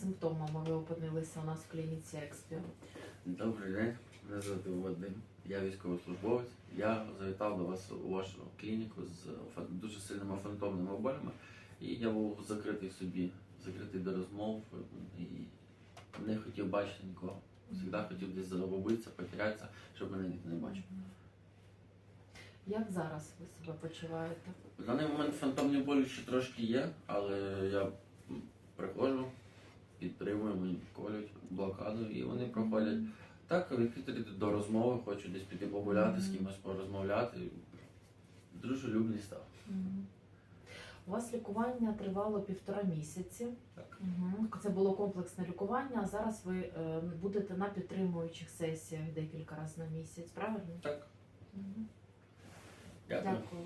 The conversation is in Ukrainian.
симптомами ви опинилися у нас в клініці Експіо? Добрий день, мене звати Вадим. Я військовослужбовець. Я завітав до вас у вашу клініку з дуже сильними фантомними болями. І я був закритий собі, закритий до розмов і не хотів бачити нікого. Завжди хотів десь загубитися, потерятися, щоб мене ніхто не бачив. Як зараз ви себе почуваєте? В даний момент фантомні болі ще трошки є, але я підтримую, мені колють блокаду і вони проходять. Так, відкрити до розмови, хочу десь піти погуляти, з кимось порозмовляти. Дружелюбний став. Мгм. У вас лікування тривало півтора місяці. Так. Мгм. Це було комплексне лікування, а зараз ви е, будете на підтримуючих сесіях декілька разів на місяць, правильно? Так. Мгм. Дякую. Дякую.